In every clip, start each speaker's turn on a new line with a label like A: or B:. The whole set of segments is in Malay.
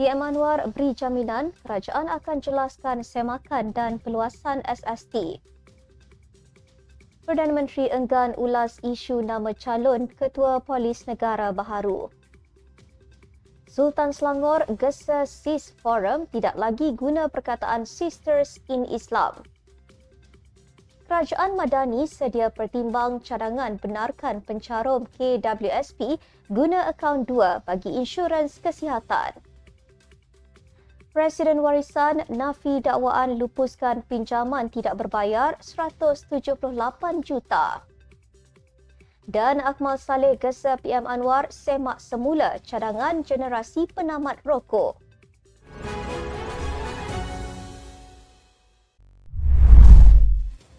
A: PM Anwar beri jaminan kerajaan akan jelaskan semakan dan peluasan SST. Perdana Menteri enggan ulas isu nama calon Ketua Polis Negara baharu. Sultan Selangor gesa SIS Forum tidak lagi guna perkataan Sisters in Islam. Kerajaan Madani sedia pertimbang cadangan benarkan pencarum KWSP guna akaun dua bagi insurans kesihatan. Presiden Warisan nafi dakwaan lupuskan pinjaman tidak berbayar 178 juta. Dan Akmal Saleh gesa PM Anwar semak semula cadangan generasi penamat rokok.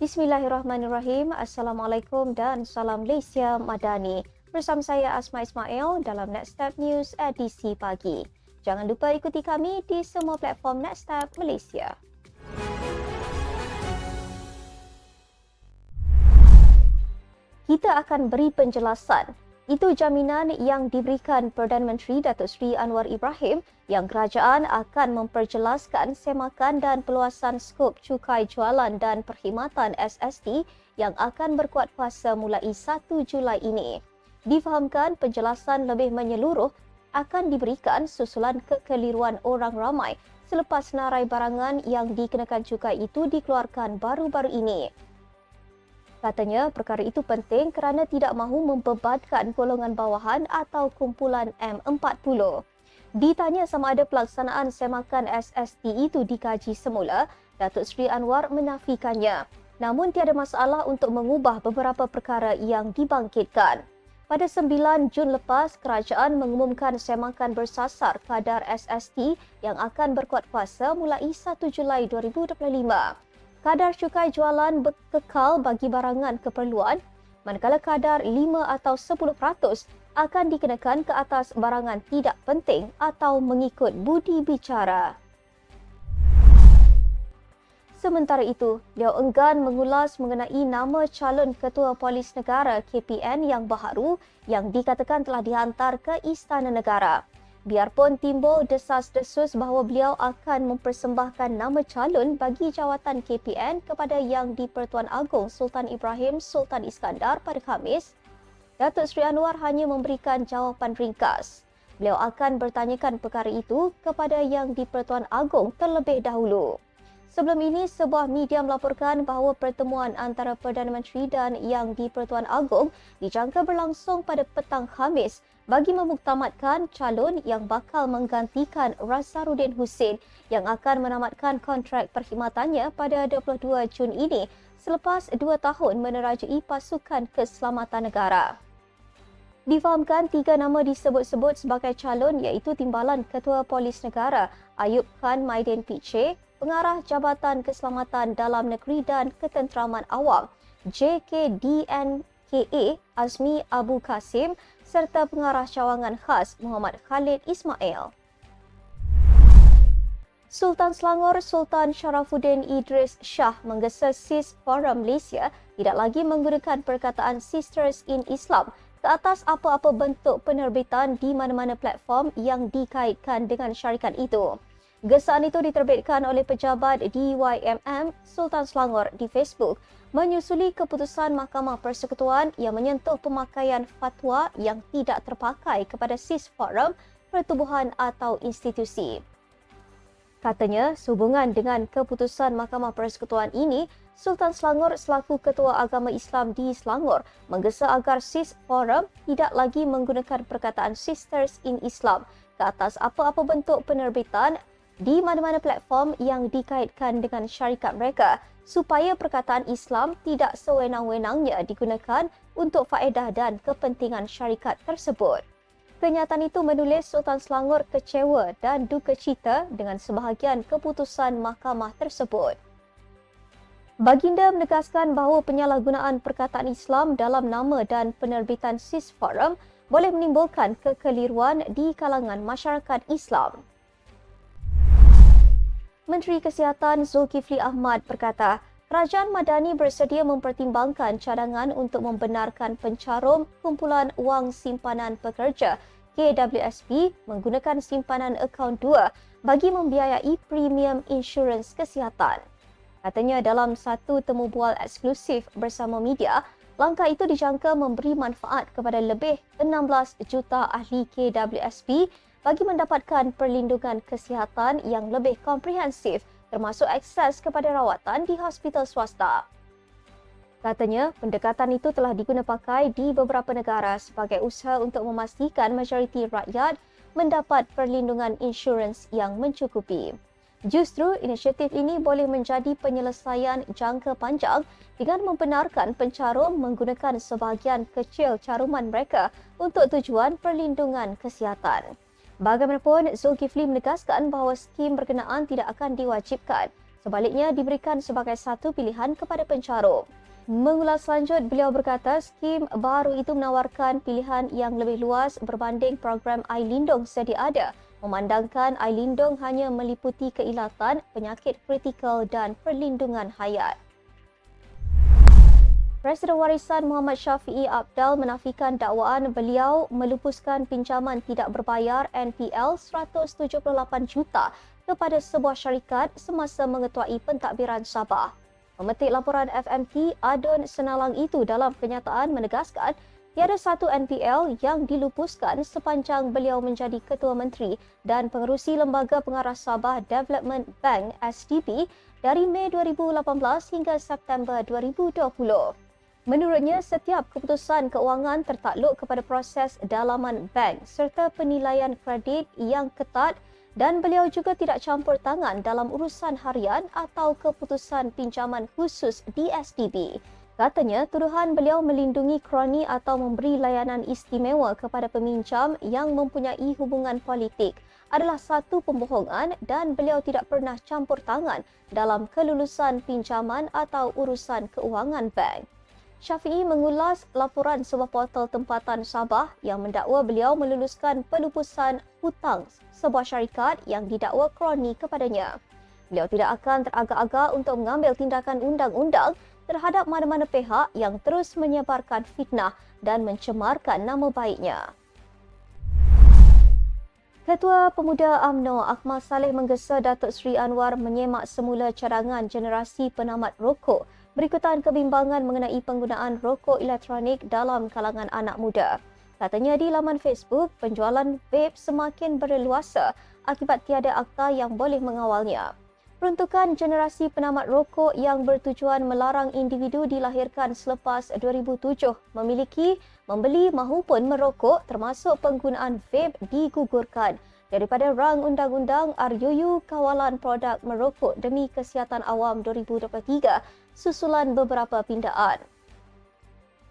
A: Bismillahirrahmanirrahim. Assalamualaikum dan salam Malaysia Madani. Bersama saya Asma Ismail dalam Next Step News edisi pagi. Jangan lupa ikuti kami di semua platform Next Step Malaysia. Kita akan beri penjelasan itu jaminan yang diberikan Perdana Menteri Datuk Seri Anwar Ibrahim yang kerajaan akan memperjelaskan semakan dan peluasan skop cukai jualan dan perkhidmatan SST yang akan berkuat kuasa mulai 1 Julai ini. Difahamkan penjelasan lebih menyeluruh akan diberikan susulan kekeliruan orang ramai selepas narai barangan yang dikenakan cukai itu dikeluarkan baru-baru ini. Katanya perkara itu penting kerana tidak mahu membebankan golongan bawahan atau kumpulan M40. Ditanya sama ada pelaksanaan semakan SST itu dikaji semula, Datuk Seri Anwar menafikannya. Namun tiada masalah untuk mengubah beberapa perkara yang dibangkitkan. Pada 9 Jun lepas, kerajaan mengumumkan semakan bersasar kadar SST yang akan berkuat kuasa mulai 1 Julai 2025 kadar cukai jualan kekal bagi barangan keperluan manakala kadar 5 atau 10% akan dikenakan ke atas barangan tidak penting atau mengikut budi bicara. Sementara itu, beliau enggan mengulas mengenai nama calon Ketua Polis Negara KPN yang baharu yang dikatakan telah dihantar ke Istana Negara. Biarpun timbul desas-desus bahawa beliau akan mempersembahkan nama calon bagi jawatan KPN kepada Yang di-Pertuan Agong Sultan Ibrahim Sultan Iskandar pada Khamis, Datuk Seri Anwar hanya memberikan jawapan ringkas. Beliau akan bertanyakan perkara itu kepada Yang di-Pertuan Agong terlebih dahulu. Sebelum ini, sebuah media melaporkan bahawa pertemuan antara Perdana Menteri dan Yang di-Pertuan Agong dijangka berlangsung pada petang Khamis bagi memuktamadkan calon yang bakal menggantikan Rasaruddin Hussein yang akan menamatkan kontrak perkhidmatannya pada 22 Jun ini selepas dua tahun menerajui pasukan keselamatan negara. Difahamkan tiga nama disebut-sebut sebagai calon iaitu Timbalan Ketua Polis Negara Ayub Khan Maidin Piche, Pengarah Jabatan Keselamatan Dalam Negeri dan Ketenteraman Awam JKDNKA Azmi Abu Kasim serta pengarah cawangan khas Muhammad Khalid Ismail. Sultan Selangor Sultan Sharafuddin Idris Shah menggesa SIS Forum Malaysia tidak lagi menggunakan perkataan Sisters in Islam ke atas apa-apa bentuk penerbitan di mana-mana platform yang dikaitkan dengan syarikat itu. Gesaan itu diterbitkan oleh pejabat DYMM Sultan Selangor di Facebook menyusuli keputusan Mahkamah Persekutuan yang menyentuh pemakaian fatwa yang tidak terpakai kepada SIS Forum, pertubuhan atau institusi. Katanya, sehubungan dengan keputusan Mahkamah Persekutuan ini, Sultan Selangor selaku Ketua Agama Islam di Selangor menggesa agar SIS Forum tidak lagi menggunakan perkataan Sisters in Islam ke atas apa-apa bentuk penerbitan di mana-mana platform yang dikaitkan dengan syarikat mereka supaya perkataan Islam tidak sewenang-wenangnya digunakan untuk faedah dan kepentingan syarikat tersebut. Kenyataan itu menulis Sultan Selangor kecewa dan duka cita dengan sebahagian keputusan mahkamah tersebut. Baginda menegaskan bahawa penyalahgunaan perkataan Islam dalam nama dan penerbitan SIS Forum boleh menimbulkan kekeliruan di kalangan masyarakat Islam. Menteri Kesihatan Zulkifli Ahmad berkata, Kerajaan Madani bersedia mempertimbangkan cadangan untuk membenarkan pencarum kumpulan wang simpanan pekerja KWSP menggunakan simpanan akaun dua bagi membiayai premium insurans kesihatan. Katanya dalam satu temu bual eksklusif bersama media, langkah itu dijangka memberi manfaat kepada lebih 16 juta ahli KWSP bagi mendapatkan perlindungan kesihatan yang lebih komprehensif termasuk akses kepada rawatan di hospital swasta. Katanya, pendekatan itu telah diguna pakai di beberapa negara sebagai usaha untuk memastikan majoriti rakyat mendapat perlindungan insurans yang mencukupi. Justru, inisiatif ini boleh menjadi penyelesaian jangka panjang dengan membenarkan pencarum menggunakan sebahagian kecil caruman mereka untuk tujuan perlindungan kesihatan. Bagaimanapun, Zulkifli menegaskan bahawa skim berkenaan tidak akan diwajibkan. Sebaliknya, diberikan sebagai satu pilihan kepada pencarum. Mengulas lanjut, beliau berkata skim baru itu menawarkan pilihan yang lebih luas berbanding program iLindung sedia ada memandangkan iLindung hanya meliputi keilatan, penyakit kritikal dan perlindungan hayat. Presiden Warisan Muhammad Syafiee Abdal menafikan dakwaan beliau melupuskan pinjaman tidak berbayar NPL 178 juta kepada sebuah syarikat semasa mengetuai pentadbiran Sabah. Pemetik laporan FMT Adon Senalang itu dalam kenyataan menegaskan tiada satu NPL yang dilupuskan sepanjang beliau menjadi Ketua Menteri dan pengerusi Lembaga Pengarah Sabah Development Bank SDP dari Mei 2018 hingga September 2020. Menurutnya, setiap keputusan keuangan tertakluk kepada proses dalaman bank serta penilaian kredit yang ketat dan beliau juga tidak campur tangan dalam urusan harian atau keputusan pinjaman khusus di SDB. Katanya, tuduhan beliau melindungi kroni atau memberi layanan istimewa kepada peminjam yang mempunyai hubungan politik adalah satu pembohongan dan beliau tidak pernah campur tangan dalam kelulusan pinjaman atau urusan keuangan bank. Syafiee mengulas laporan sebuah portal tempatan Sabah yang mendakwa beliau meluluskan pelupusan hutang sebuah syarikat yang didakwa kroni kepadanya. Beliau tidak akan teragak-agak untuk mengambil tindakan undang-undang terhadap mana-mana pihak yang terus menyebarkan fitnah dan mencemarkan nama baiknya. Ketua Pemuda AMNO Akmal Saleh menggesa Datuk Seri Anwar menyemak semula cadangan generasi penamat rokok berikutan kebimbangan mengenai penggunaan rokok elektronik dalam kalangan anak muda. Katanya di laman Facebook, penjualan vape semakin berleluasa akibat tiada akta yang boleh mengawalnya. Peruntukan generasi penamat rokok yang bertujuan melarang individu dilahirkan selepas 2007 memiliki, membeli mahupun merokok termasuk penggunaan vape digugurkan daripada rang undang-undang RUU Kawalan Produk Merokok demi Kesihatan Awam 2023 susulan beberapa pindaan.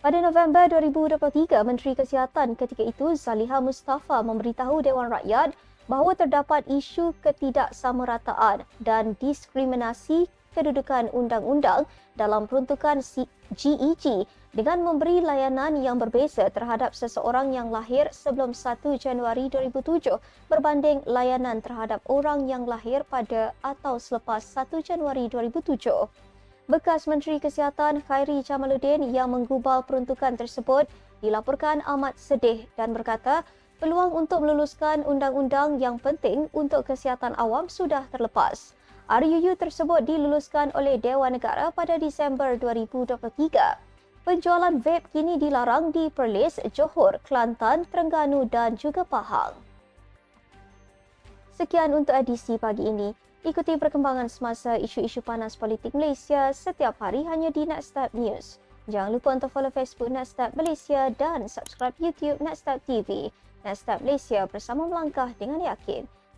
A: Pada November 2023, Menteri Kesihatan ketika itu Zaliha Mustafa memberitahu Dewan Rakyat bahawa terdapat isu ketidaksamarataan dan diskriminasi kedudukan undang-undang dalam peruntukan GEG dengan memberi layanan yang berbeza terhadap seseorang yang lahir sebelum 1 Januari 2007 berbanding layanan terhadap orang yang lahir pada atau selepas 1 Januari 2007. Bekas Menteri Kesihatan Khairi Jamaluddin yang menggubal peruntukan tersebut dilaporkan amat sedih dan berkata peluang untuk meluluskan undang-undang yang penting untuk kesihatan awam sudah terlepas. RUU tersebut diluluskan oleh Dewan Negara pada Disember 2023. Penjualan vape kini dilarang di Perlis, Johor, Kelantan, Terengganu dan juga Pahang. Sekian untuk edisi pagi ini. Ikuti perkembangan semasa isu-isu panas politik Malaysia setiap hari hanya di Nextstep News. Jangan lupa untuk follow Facebook Nextstep Malaysia dan subscribe YouTube Nextstep TV. Nextstep Malaysia bersama melangkah dengan yakin.